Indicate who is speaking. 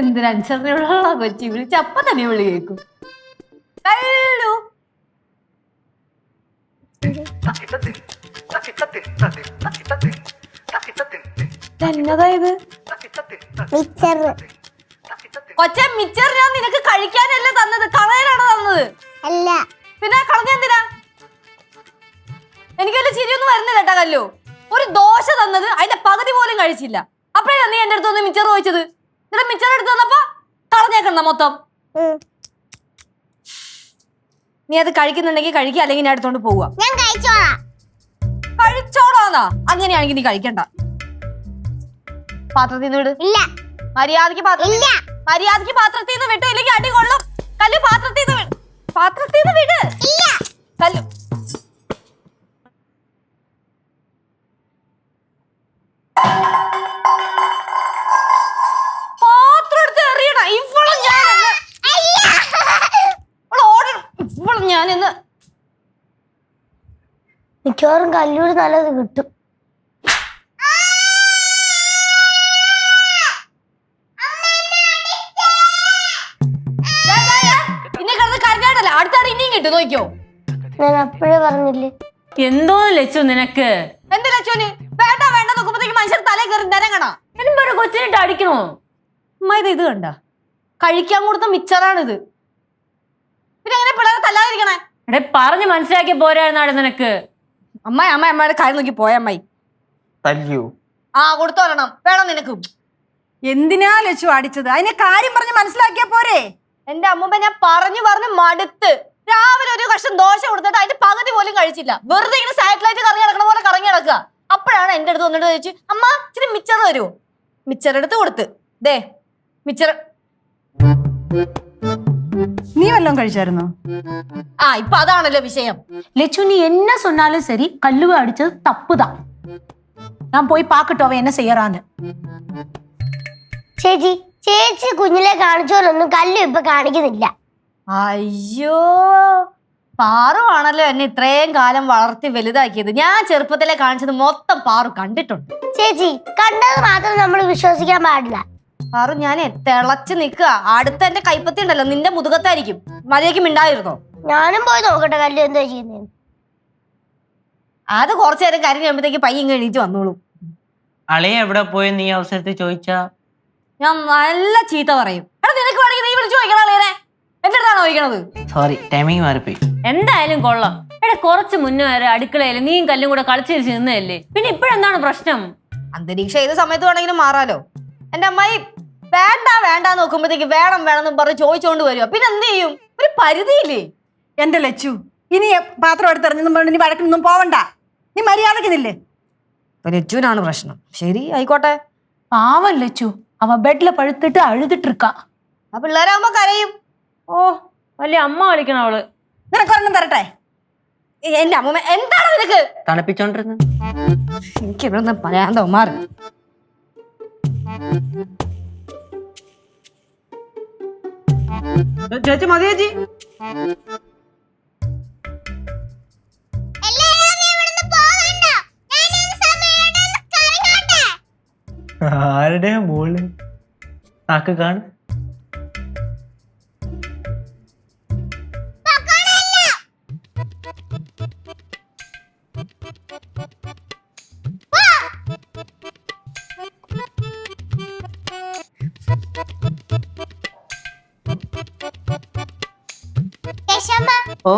Speaker 1: എന്തൊരനുസരണയുള്ള കൊച്ചി? വിളിച്ച അപ്പ തന്നെ വിളി കേൾക്കും കല്ലു എന്നതാ ഇത്
Speaker 2: മിച്ചർ
Speaker 1: കൊച്ചെ മിച്ചർ ഞാൻ നിനക്ക് കഴിക്കാനല്ലേ തന്നത്. കളയാനാണ് തന്നത്?
Speaker 2: അല്ല.
Speaker 1: പിന്നെ കളഞ്ഞ എന്തിനാ? എനിക്കല്ല ചിരിയൊന്നും വരുന്നില്ല കേട്ടാ കല്ലു. ഒരു ദോശ തന്നത് അതിന്റെ പകുതി പോലും കഴിച്ചില്ല. അപ്പഴാണ് നീ എന്റെ അടുത്ത് മിച്ചർ ചോദിച്ചത്? എന്നിട്ട് മിച്ചർ എടുത്തു തന്നപ്പോ കളഞ്ഞേക്കണ്ട മൊത്തം. നീ അത് കഴിക്കുന്നുണ്ടെങ്കിൽ കഴിക്കുക അല്ലെങ്കിൽ ഞാൻ എടുത്തോണ്ട് പോവുക.
Speaker 2: ഞാൻ കഴിച്ചോളാം.
Speaker 1: കഴിച്ചോളാന്നാ? അങ്ങനെയാണെങ്കിൽ നീ കഴിക്കണ്ട. പാത്രത്തിൽ നിന്ന് വിട്.
Speaker 2: ഇല്ല.
Speaker 1: മര്യാദയ്ക്ക് പാത്രം
Speaker 2: ഇല്ല.
Speaker 1: മര്യാദയ്ക്ക് പാത്രത്തിൽ നിന്ന് വിട്ടു ഇല്ലെങ്കിൽ അടി കൊള്ളും. കല്ല് പാത്രത്തിൽ നിന്ന് വിട് പാത്രത്തിൽ നിന്ന് വിട്.
Speaker 2: ഇല്ല.
Speaker 1: കല്ലു
Speaker 2: മിക്കവാറും കല്ലൂര് നല്ലത് കിട്ടും.
Speaker 1: നോക്കിയോ
Speaker 2: ഞാൻ അപ്പോഴേ പറഞ്ഞില്ലേ?
Speaker 3: എന്തോ ലച്ചു നിനക്ക്?
Speaker 1: എന്ത് ലച്ചോന് വേണ്ട വേണ്ട നോക്കുമ്പോഴത്തേക്ക് മനുഷ്യർ തലേ കയറി നിരങ്ങണ.
Speaker 3: മുമ്പ് ഒരു കൊച്ചിനിട്ട് അടിക്കണോ?
Speaker 1: അമ്മ ഇത് ഇത് കണ്ട. കഴിക്കാൻ കൊടുത്ത മിച്ചറാണിത്. പിന്നെ എങ്ങനെ പിള്ളേരെ തല്ലാതിരിക്കണേ?
Speaker 3: എടേ പറഞ്ഞ് മനസ്സിലാക്കി പോരായിരുന്നാടെ നിനക്ക്.
Speaker 1: അമ്മായി അമ്മ അമ്മയുടെ കാര്യം നോക്കി പോയ അമ്മായി.
Speaker 4: തല്ലിയോ
Speaker 1: ആ കൊടുത്തു കൊടുത്തോരണം വേണം നിനക്ക്.
Speaker 5: എന്തിനാ ലച്ചു അടിച്ചത്? അതിനെ കാര്യം പറഞ്ഞ് മനസ്സിലാക്കിയാ പോരെ?
Speaker 1: എന്റെ അമ്മൂമ്മ ഞാൻ പറഞ്ഞു പറഞ്ഞു മടുത്ത്. രാവിലെ ഒരു കഷ്ണം ദോശ കൊടുത്തിട്ട് അതിന്റെ പകുതി പോലും കഴിച്ചില്ല. വെറുതെ ഇങ്ങനെ സാറ്റലൈറ്റ് കറങ്ങി നടക്കണ പോലെ കറങ്ങി നടക്കുക. അപ്പോഴാണ് എന്റെ അടുത്ത് വന്നിട്ട് ചോദിച്ചു അമ്മ ഇച്ചിരി മിച്ചർ തരുമോ മിച്ചർ എടുത്ത് കൊടുത്ത്. ദേ മിച്ചർ.
Speaker 5: നീ വല്ലതും കഴിച്ചായിരുന്നോ
Speaker 1: ആ ഇപ്പൊ അതാണല്ലോ വിഷയം
Speaker 6: லெச்சு நீ என்ன சொன்னாலும் சரி கல்லுவை அடிச்சது தப்பு தான் நான் போய் பார்க்கட்டும் அவன் என்ன செய்யறான்னு
Speaker 2: ചേച്ചി ചേച്ചി കുഞ്ഞിലെ കാണിച്ചോലൊന്നും കല്ലു ഇപ്പൊ കാണിക്കുന്നില്ല
Speaker 1: അയ്യോ പാറു ആണല്ലോ എന്നെ ഇത്രയും കാലം വളർത്തി വലുതാക്കിയത് ഞാൻ ചെറുപ്പത്തിലെ കാണിച്ചത് മൊത്തം പാറു കണ്ടിട്ടുണ്ട്
Speaker 2: ചേച്ചി കണ്ടത് മാത്രം നമ്മൾ വിശ്വസിക്കാൻ പാടില്ല
Speaker 1: പാറു ഞാൻ തിളച്ച് നിൽക്കുക. അടുത്ത എന്റെ കൈപ്പത്തി ഉണ്ടല്ലോ നിന്റെ മുതുകത്തായിരിക്കും. മര്യാദയ്ക്ക് മിണ്ടായിരുന്നോ
Speaker 2: ഞാനും പോയി നോക്കട്ടെ കല്ല് എന്താ ചെയ്യുന്നത്
Speaker 1: അത് കുറച്ചു നേരം കരഞ്ഞ് കഴിയുമ്പോഴത്തേക്ക് പയ്യൻ എണീറ്റ് വന്നോളൂ.
Speaker 4: അളിയ എവിടെ പോയി നീ അവസരത്തിൽ ചോദിച്ചാ?
Speaker 1: ഞാൻ നല്ല ചീത്ത പറയും. എടാ നിനക്ക് വേണമെങ്കിൽ നീ വിളിച്ചു ചോദിക്കണം അളിയനെ. എന്റെ അടുത്താണോ ചോദിക്കണത്?
Speaker 4: സോറി ടൈമിങ് മാറിപ്പോയി.
Speaker 3: എന്തായാലും കൊള്ളാം. എടാ കുറച്ച് മുന്നേ വരെ അടുക്കളയിൽ നീയും കല്ലും കൂടെ കളിച്ചിരിച്ച് നിന്നല്ലേ പിന്നെ ഇപ്പോഴെന്താണ് പ്രശ്നം?
Speaker 1: അന്തരീക്ഷം ഏത് സമയത്ത് വേണമെങ്കിലും മാറാലോ. എന്റെ അമ്മായി വേണ്ട വേണ്ട നോക്കുമ്പോഴത്തേക്ക് വേണം വേണം എന്ന് പറഞ്ഞ് ചോദിച്ചോണ്ട് വരുക പിന്നെ എന്ത് ചെയ്യും? ഒരു പരിധിയില്ലേ?
Speaker 5: എന്റെ ലച്ചു ഇനി പാത്രം എടുത്തെറിഞ്ഞെന്നും പറഞ്ഞു ഇനി വഴക്കിനൊന്നും പോവണ്ട. നീ മര്യാദക്കുന്നില്ലേ
Speaker 1: ലച്ചുവിനാണ് പ്രശ്നം. ശരി ആയിക്കോട്ടെ.
Speaker 6: പാവം ലച്ചു. അവ ബെഡിൽ പഴുത്തിട്ട് അഴുതിട്ടിരിക്ക.
Speaker 1: ആ പിള്ളേരാകുമ്പോ കരയും.
Speaker 3: ഓ വലിയ അമ്മ കളിക്കണ അവൾ.
Speaker 5: നിനക്കൊരെണ്ണം തരട്ടെ?
Speaker 1: എന്റെ അമ്മ എന്താണ് നിനക്ക്?
Speaker 4: തണുപ്പിച്ചോണ്ടിരുന്നത്
Speaker 1: എനിക്ക് ഇവിടെ നിന്ന് പറയാൻ തോമാറ്
Speaker 4: ചേച്ചി മതി ചേച്ചി. ആരുടെ മോൾ? ആക്ക് കാണും.
Speaker 2: യശമ്മ
Speaker 4: ഓ